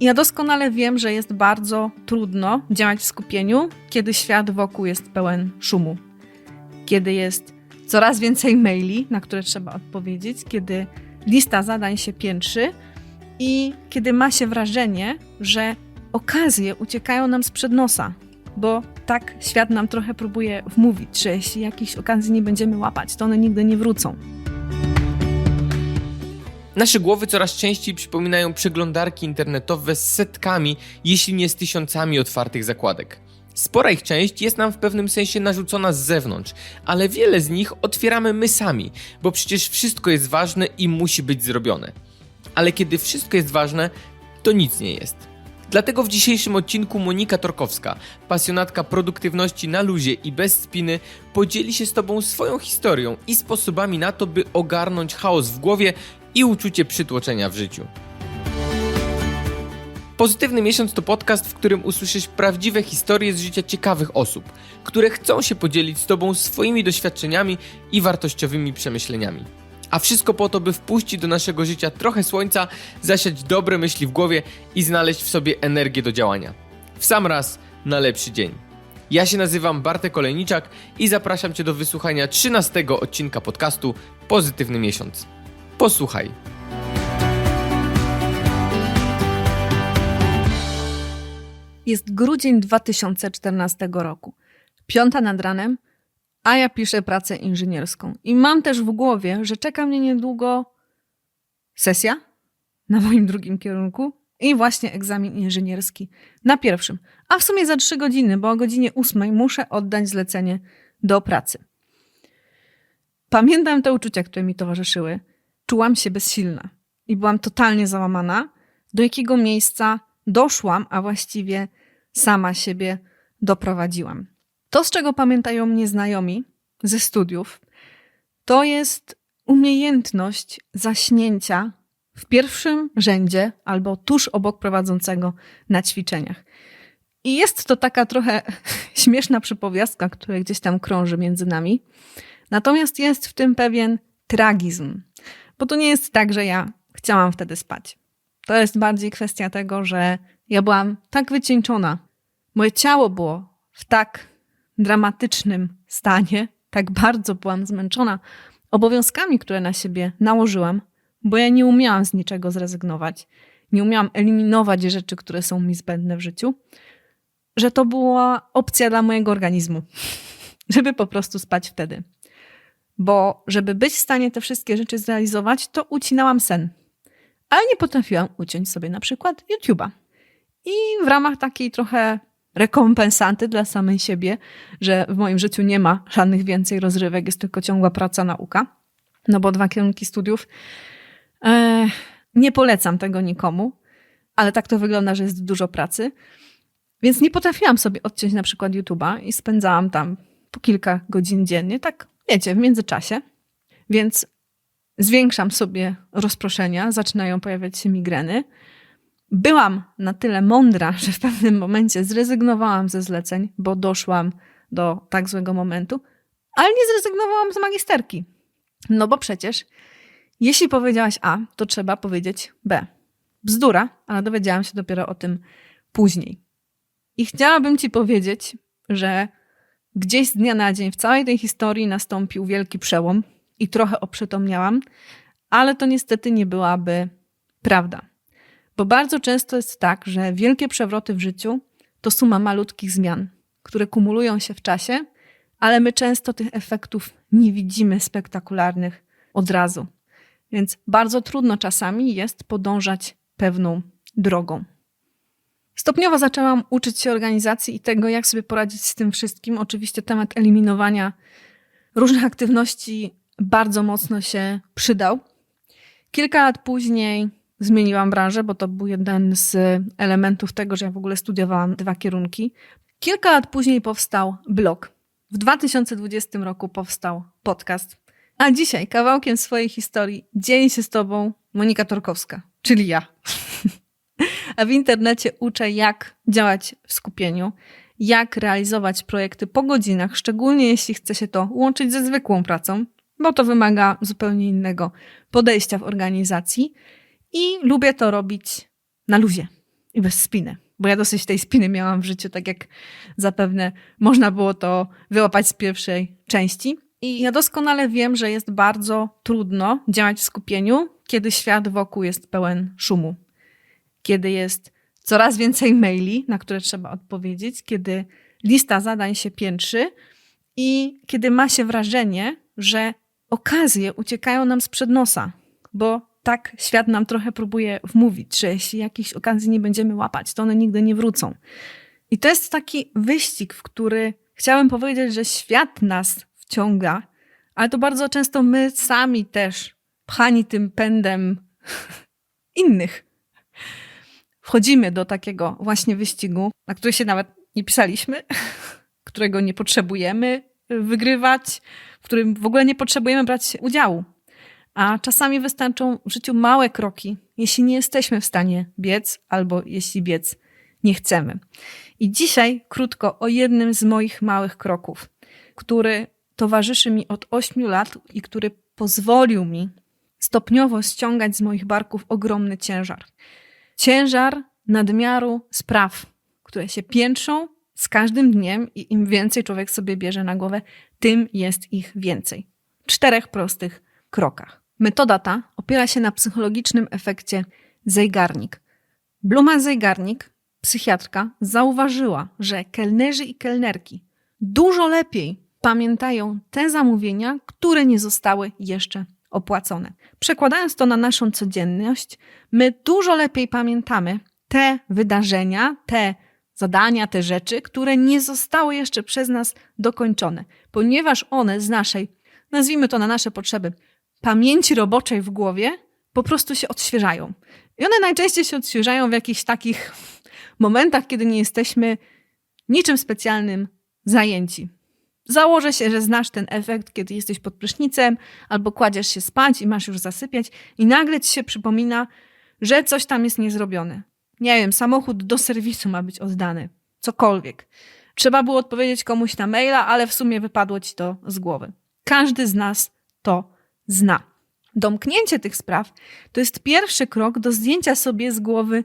Ja doskonale wiem, że jest bardzo trudno działać w skupieniu, kiedy świat wokół jest pełen szumu. Kiedy jest coraz więcej maili, na które trzeba odpowiedzieć, kiedy lista zadań się piętrzy i kiedy ma się wrażenie, że okazje uciekają nam sprzed nosa, bo tak świat nam trochę próbuje wmówić, że jeśli jakichś okazji nie będziemy łapać, to one nigdy nie wrócą. Nasze głowy coraz częściej przypominają przeglądarki internetowe z setkami, jeśli nie z tysiącami otwartych zakładek. Spora ich część jest nam w pewnym sensie narzucona z zewnątrz, ale wiele z nich otwieramy my sami, bo przecież wszystko jest ważne i musi być zrobione. Ale kiedy wszystko jest ważne, to nic nie jest. Dlatego w dzisiejszym odcinku Monika Torkowska, pasjonatka produktywności na luzie i bez spiny, podzieli się z Tobą swoją historią i sposobami na to, by ogarnąć chaos w głowie i uczucie przytłoczenia w życiu. Pozytywny Miesiąc to podcast, w którym usłyszysz prawdziwe historie z życia ciekawych osób, które chcą się podzielić z Tobą swoimi doświadczeniami i wartościowymi przemyśleniami. A wszystko po to, by wpuścić do naszego życia trochę słońca, zasiać dobre myśli w głowie i znaleźć w sobie energię do działania. W sam raz na lepszy dzień. Ja się nazywam Bartek Olejniczak i zapraszam Cię do wysłuchania 13 odcinka podcastu Pozytywny Miesiąc. Posłuchaj. Jest grudzień 2014 roku. Piąta nad ranem, a ja piszę pracę inżynierską. I mam też w głowie, że czeka mnie niedługo sesja na moim drugim kierunku i właśnie egzamin inżynierski na pierwszym. A w sumie za trzy godziny, bo o godzinie ósmej muszę oddać zlecenie do pracy. Pamiętam te uczucia, które mi towarzyszyły. Czułam się bezsilna i byłam totalnie załamana, do jakiego miejsca doszłam, a właściwie sama siebie doprowadziłam. To, z czego pamiętają mnie znajomi ze studiów, to jest umiejętność zaśnięcia w pierwszym rzędzie albo tuż obok prowadzącego na ćwiczeniach. I jest to taka trochę śmieszna przypowiastka, która gdzieś tam krąży między nami. Natomiast jest w tym pewien tragizm, bo to nie jest tak, że ja chciałam wtedy spać. To jest bardziej kwestia tego, że ja byłam tak wycieńczona. Moje ciało było w tak dramatycznym stanie, tak bardzo byłam zmęczona obowiązkami, które na siebie nałożyłam, bo ja nie umiałam z niczego zrezygnować. Nie umiałam eliminować rzeczy, które są mi zbędne w życiu, że to była opcja dla mojego organizmu, żeby po prostu spać wtedy. Bo żeby być w stanie te wszystkie rzeczy zrealizować, to ucinałam sen. Ale nie potrafiłam uciąć sobie na przykład YouTube'a. I w ramach takiej trochę rekompensaty dla samej siebie, że w moim życiu nie ma żadnych więcej rozrywek, jest tylko ciągła praca, nauka. No bo dwa kierunki studiów. E, nie polecam tego nikomu, ale tak to wygląda, że jest dużo pracy. Więc nie potrafiłam sobie odciąć na przykład YouTube'a i spędzałam tam po kilka godzin dziennie, tak wiecie, w międzyczasie. Więc zwiększam sobie rozproszenia, zaczynają pojawiać się migreny. Byłam na tyle mądra, że w pewnym momencie zrezygnowałam ze zleceń, bo doszłam do tak złego momentu, ale nie zrezygnowałam z magisterki. No bo przecież, jeśli powiedziałaś A, to trzeba powiedzieć B. Bzdura, ale dowiedziałam się dopiero o tym później. I chciałabym Ci powiedzieć, że gdzieś z dnia na dzień w całej tej historii nastąpił wielki przełom i trochę oprzytomniałam, ale to niestety nie byłaby prawda. Bo bardzo często jest tak, że wielkie przewroty w życiu to suma malutkich zmian, które kumulują się w czasie, ale my często tych efektów nie widzimy spektakularnych od razu. Więc bardzo trudno czasami jest podążać pewną drogą. Stopniowo zaczęłam uczyć się organizacji i tego, jak sobie poradzić z tym wszystkim. Oczywiście temat eliminowania różnych aktywności bardzo mocno się przydał. Kilka lat później zmieniłam branżę, bo to był jeden z elementów tego, że ja w ogóle studiowałam dwa kierunki. Kilka lat później powstał blog. W 2020 roku powstał podcast. A dzisiaj kawałkiem swojej historii dzieli się z Tobą Monika Torkowska, czyli ja. A w internecie uczę, jak działać w skupieniu, jak realizować projekty po godzinach, szczególnie jeśli chce się to łączyć ze zwykłą pracą, bo to wymaga zupełnie innego podejścia w organizacji i lubię to robić na luzie. i bez spiny. Bo ja dosyć tej spiny miałam w życiu, tak jak zapewne można było to wyłapać z pierwszej części. I ja doskonale wiem, że jest bardzo trudno działać w skupieniu, kiedy świat wokół jest pełen szumu, kiedy jest coraz więcej maili, na które trzeba odpowiedzieć, kiedy lista zadań się piętrzy i kiedy ma się wrażenie, że okazje uciekają nam sprzed nosa, bo tak świat nam trochę próbuje wmówić, że jeśli jakichś okazji nie będziemy łapać, to one nigdy nie wrócą. I to jest taki wyścig, w który chciałem powiedzieć, że świat nas wciąga, ale to bardzo często my sami też, pchani tym pędem innych, wchodzimy do takiego właśnie wyścigu, na który się nawet nie pisaliśmy, którego nie potrzebujemy wygrywać, w którym w ogóle nie potrzebujemy brać udziału. A czasami wystarczą w życiu małe kroki, jeśli nie jesteśmy w stanie biec albo jeśli biec nie chcemy. I dzisiaj krótko o jednym z moich małych kroków, który towarzyszy mi od 8 lat i który pozwolił mi stopniowo ściągać z moich barków ogromny ciężar. Ciężar nadmiaru spraw, które się piętrzą z każdym dniem i im więcej człowiek sobie bierze na głowę, tym jest ich więcej. Czterech prostych krokach. Metoda ta opiera się na psychologicznym efekcie Zeigarnik. Bluma Zeigarnik, psychiatrka, zauważyła, że kelnerzy i kelnerki dużo lepiej pamiętają te zamówienia, które nie zostały jeszcze opłacone. Przekładając to na naszą codzienność, my dużo lepiej pamiętamy te wydarzenia, te zadania, te rzeczy, które nie zostały jeszcze przez nas dokończone, ponieważ one z naszej, nazwijmy to na nasze potrzeby, pamięci roboczej w głowie po prostu się odświeżają. I one najczęściej się odświeżają w jakichś takich momentach, kiedy nie jesteśmy niczym specjalnym zajęci. Założę się, że znasz ten efekt, kiedy jesteś pod prysznicem albo kładziesz się spać i masz już zasypiać i nagle ci się przypomina, że coś tam jest niezrobione. Nie wiem, samochód do serwisu ma być oddany. Cokolwiek. Trzeba było odpowiedzieć komuś na maila, ale w sumie wypadło ci to z głowy. Każdy z nas to zna. Domknięcie tych spraw to jest pierwszy krok do zdjęcia sobie z głowy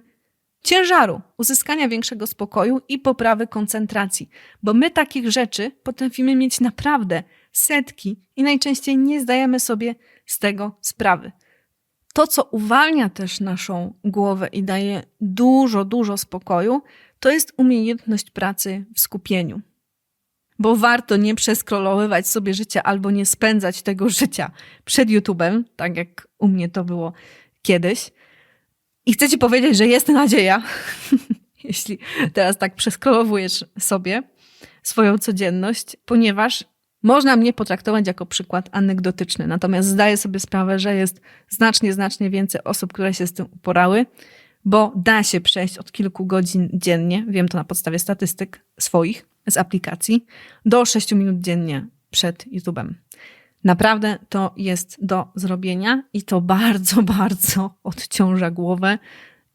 ciężaru, uzyskania większego spokoju i poprawy koncentracji, bo my takich rzeczy potrafimy mieć naprawdę setki i najczęściej nie zdajemy sobie z tego sprawy. To, co uwalnia też naszą głowę i daje dużo, dużo spokoju, to jest umiejętność pracy w skupieniu. Bo warto nie przeskrolowywać sobie życia albo nie spędzać tego życia przed YouTube'em, tak jak u mnie to było kiedyś. I chcę ci powiedzieć, że jest nadzieja, jeśli teraz tak przeskrolowujesz sobie swoją codzienność, ponieważ można mnie potraktować jako przykład anegdotyczny. Natomiast zdaję sobie sprawę, że jest znacznie, znacznie więcej osób, które się z tym uporały, bo da się przejść od kilku godzin dziennie, wiem to na podstawie statystyk swoich z aplikacji, do 6 minut dziennie przed YouTube'em. Naprawdę to jest do zrobienia i to bardzo, bardzo odciąża głowę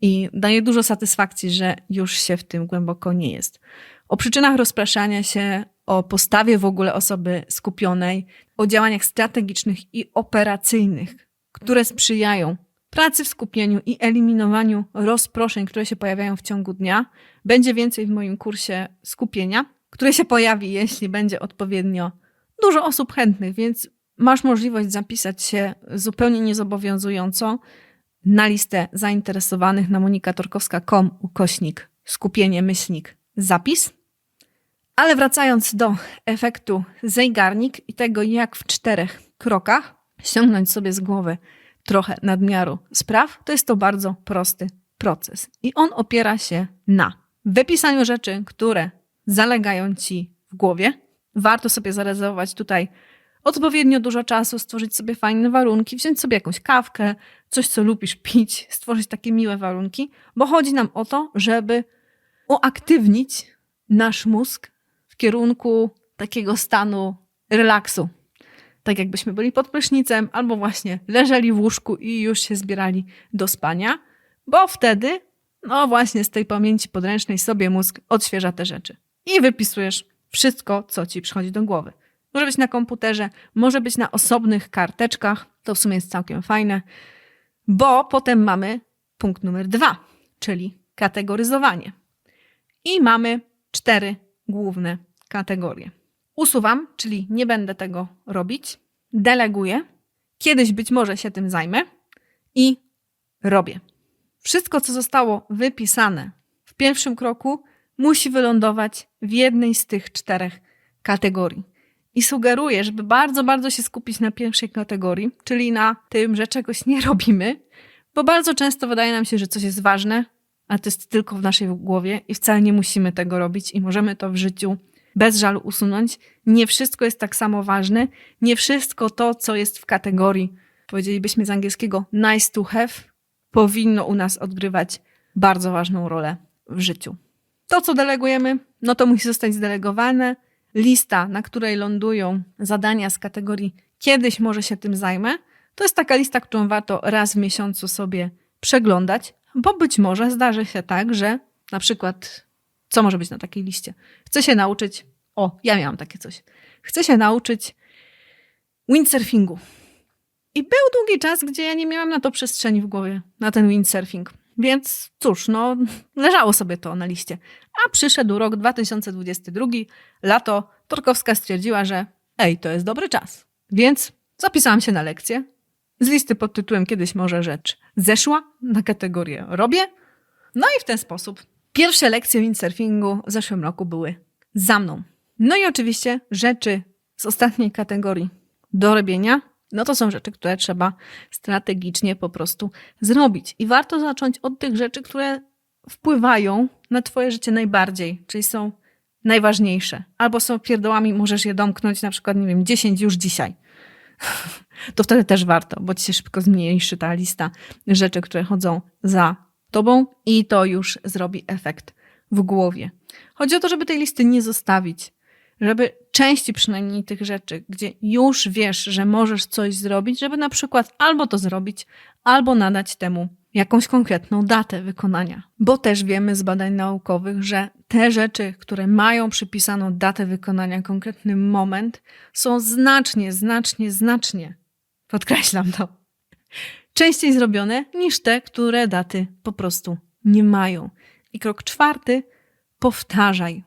i daje dużo satysfakcji, że już się w tym głęboko nie jest. O przyczynach rozpraszania się, o postawie w ogóle osoby skupionej, o działaniach strategicznych i operacyjnych, które sprzyjają pracy w skupieniu i eliminowaniu rozproszeń, które się pojawiają w ciągu dnia. Będzie więcej w moim kursie skupienia, które się pojawi, jeśli będzie odpowiednio dużo osób chętnych, więc masz możliwość zapisać się zupełnie niezobowiązująco na listę zainteresowanych na monikatorkowska.com ukośnik skupienie myślnik zapis. Ale wracając do efektu Zeigarnik i tego, jak w czterech krokach ściągnąć sobie z głowy trochę nadmiaru spraw, to jest to bardzo prosty proces. I on opiera się na wypisaniu rzeczy, które zalegają ci w głowie. Warto sobie zarezerwować tutaj odpowiednio dużo czasu, stworzyć sobie fajne warunki, wziąć sobie jakąś kawkę, coś, co lubisz pić, stworzyć takie miłe warunki, bo chodzi nam o to, żeby uaktywnić nasz mózg w kierunku takiego stanu relaksu. Tak jakbyśmy byli pod prysznicem, albo właśnie leżeli w łóżku i już się zbierali do spania, bo wtedy, no właśnie z tej pamięci podręcznej sobie mózg odświeża te rzeczy. I wypisujesz wszystko, co ci przychodzi do głowy. Może być na komputerze, może być na osobnych karteczkach. To w sumie jest całkiem fajne, bo potem mamy punkt numer dwa, czyli kategoryzowanie. I mamy cztery główne kategorie. Usuwam, czyli nie będę tego robić. Deleguję, kiedyś być może się tym zajmę i robię. Wszystko, co zostało wypisane w pierwszym kroku, musi wylądować w jednej z tych czterech kategorii. I sugeruję, żeby bardzo, bardzo się skupić na pierwszej kategorii, czyli na tym, że czegoś nie robimy, bo bardzo często wydaje nam się, że coś jest ważne, a to jest tylko w naszej głowie i wcale nie musimy tego robić i możemy to w życiu bez żalu usunąć. Nie wszystko jest tak samo ważne, nie wszystko to, co jest w kategorii, powiedzielibyśmy z angielskiego nice to have, powinno u nas odgrywać bardzo ważną rolę w życiu. To, co delegujemy, no to musi zostać zdelegowane. Lista, na której lądują zadania z kategorii kiedyś może się tym zajmę, to jest taka lista, którą warto raz w miesiącu sobie przeglądać, bo być może zdarzy się tak, że na przykład, co może być na takiej liście? Chcę się nauczyć, o, ja miałam takie coś. Chcę się nauczyć windsurfingu. I był długi czas, gdzie ja nie miałam na to przestrzeni w głowie, na ten windsurfing. Więc cóż, no, leżało sobie to na liście. A przyszedł rok 2022, lato, Torkowska stwierdziła, że ej, to jest dobry czas. Więc zapisałam się na lekcję. Z listy pod tytułem Kiedyś może rzecz zeszła na kategorię robię. No i w ten sposób pierwsze lekcje windsurfingu w zeszłym roku były za mną. No i oczywiście rzeczy z ostatniej kategorii do robienia, no to są rzeczy, które trzeba strategicznie po prostu zrobić. I warto zacząć od tych rzeczy, które wpływają na Twoje życie najbardziej, czyli są najważniejsze. Albo są pierdołami, możesz je domknąć, na przykład, nie wiem, 10 już dzisiaj. To wtedy też warto, bo ci się szybko zmniejszy ta lista rzeczy, które chodzą za tobą i to już zrobi efekt w głowie. Chodzi o to, żeby tej listy nie zostawić, żeby części przynajmniej tych rzeczy, gdzie już wiesz, że możesz coś zrobić, żeby na przykład albo to zrobić, albo nadać temu jakąś konkretną datę wykonania. Bo też wiemy z badań naukowych, że te rzeczy, które mają przypisaną datę wykonania, konkretny moment, są znacznie, znacznie, znacznie, podkreślam to, częściej zrobione niż te, które daty po prostu nie mają. I krok czwarty, powtarzaj.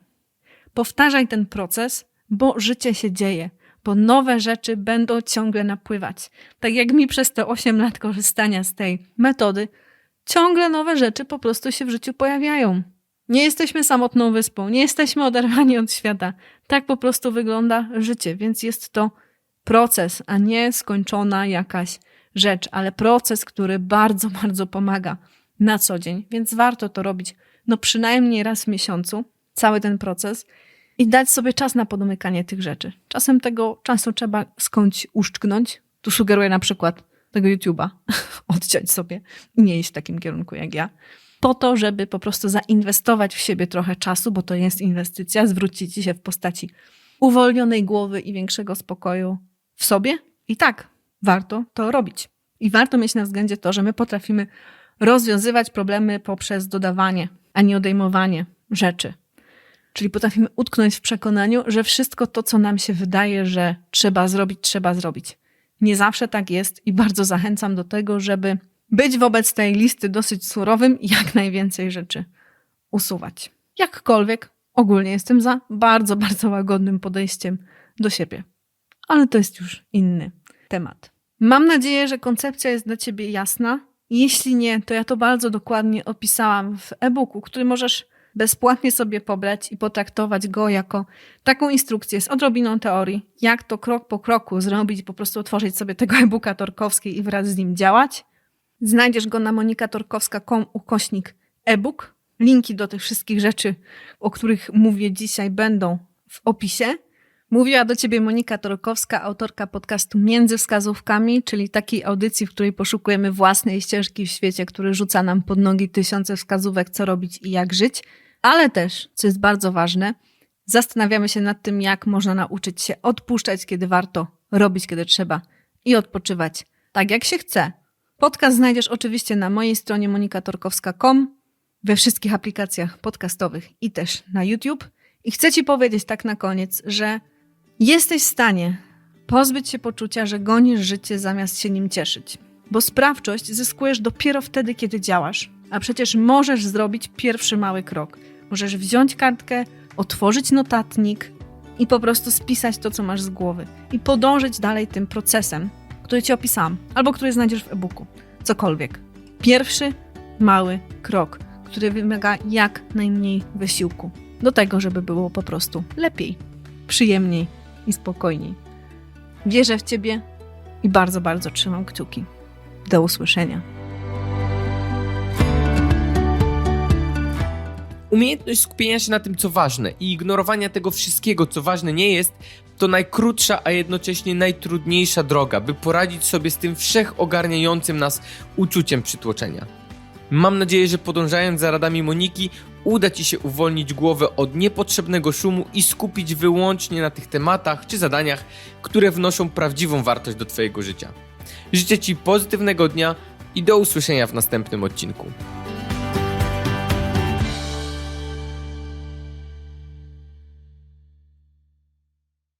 Powtarzaj ten proces, bo życie się dzieje, bo nowe rzeczy będą ciągle napływać. Tak jak mi przez te 8 lat korzystania z tej metody, ciągle nowe rzeczy po prostu się w życiu pojawiają. Nie jesteśmy samotną wyspą, nie jesteśmy oderwani od świata. Tak po prostu wygląda życie, więc jest to proces, a nie skończona jakaś rzecz, ale proces, który bardzo, bardzo pomaga na co dzień, więc warto to robić no przynajmniej raz w miesiącu, cały ten proces i dać sobie czas na podomykanie tych rzeczy. Czasem tego czasu trzeba skądś uszczknąć. Tu sugeruję na przykład tego YouTube'a odciąć sobie i nie iść w takim kierunku jak ja. Po to, żeby po prostu zainwestować w siebie trochę czasu, bo to jest inwestycja, zwróci ci się w postaci uwolnionej głowy i większego spokoju w sobie. I tak, warto to robić. I warto mieć na względzie to, że my potrafimy rozwiązywać problemy poprzez dodawanie, a nie odejmowanie rzeczy. Czyli potrafimy utknąć w przekonaniu, że wszystko to, co nam się wydaje, że trzeba zrobić, trzeba zrobić. Nie zawsze tak jest i bardzo zachęcam do tego, żeby być wobec tej listy dosyć surowym i jak najwięcej rzeczy usuwać. Jakkolwiek, ogólnie jestem za bardzo, bardzo łagodnym podejściem do siebie. Ale to jest już inny temat. Mam nadzieję, że koncepcja jest dla Ciebie jasna. Jeśli nie, to ja to bardzo dokładnie opisałam w e-booku, który możesz bezpłatnie sobie pobrać i potraktować go jako taką instrukcję z odrobiną teorii, jak to krok po kroku zrobić, po prostu otworzyć sobie tego e-booka Torkowskiej i wraz z nim działać. Znajdziesz go na monikatorkowska.com ukośnik e-book. Linki do tych wszystkich rzeczy, o których mówię dzisiaj, będą w opisie. Mówiła do ciebie Monika Torkowska, autorka podcastu Między Wskazówkami, czyli takiej audycji, w której poszukujemy własnej ścieżki w świecie, który rzuca nam pod nogi tysiące wskazówek, co robić i jak żyć. Ale też, co jest bardzo ważne, zastanawiamy się nad tym, jak można nauczyć się odpuszczać, kiedy warto, robić, kiedy trzeba i odpoczywać tak, jak się chce. Podcast znajdziesz oczywiście na mojej stronie monikatorkowska.com, we wszystkich aplikacjach podcastowych i też na YouTube. I chcę Ci powiedzieć tak na koniec, że jesteś w stanie pozbyć się poczucia, że gonisz życie zamiast się nim cieszyć. Bo sprawczość zyskujesz dopiero wtedy, kiedy działasz, A przecież możesz zrobić pierwszy mały krok. Możesz wziąć kartkę, otworzyć notatnik i po prostu spisać to, co masz z głowy. I podążyć dalej tym procesem, który ci opisałam, albo który znajdziesz w e-booku. Cokolwiek. Pierwszy mały krok, który wymaga jak najmniej wysiłku. Do tego, żeby było po prostu lepiej, przyjemniej i spokojniej. Wierzę w Ciebie i bardzo, bardzo trzymam kciuki. Do usłyszenia. Umiejętność skupienia się na tym, co ważne i ignorowania tego wszystkiego, co ważne nie jest, to najkrótsza, a jednocześnie najtrudniejsza droga, by poradzić sobie z tym wszechogarniającym nas uczuciem przytłoczenia. Mam nadzieję, że podążając za radami Moniki, uda Ci się uwolnić głowę od niepotrzebnego szumu i skupić wyłącznie na tych tematach czy zadaniach, które wnoszą prawdziwą wartość do Twojego życia. Życzę Ci pozytywnego dnia i do usłyszenia w następnym odcinku.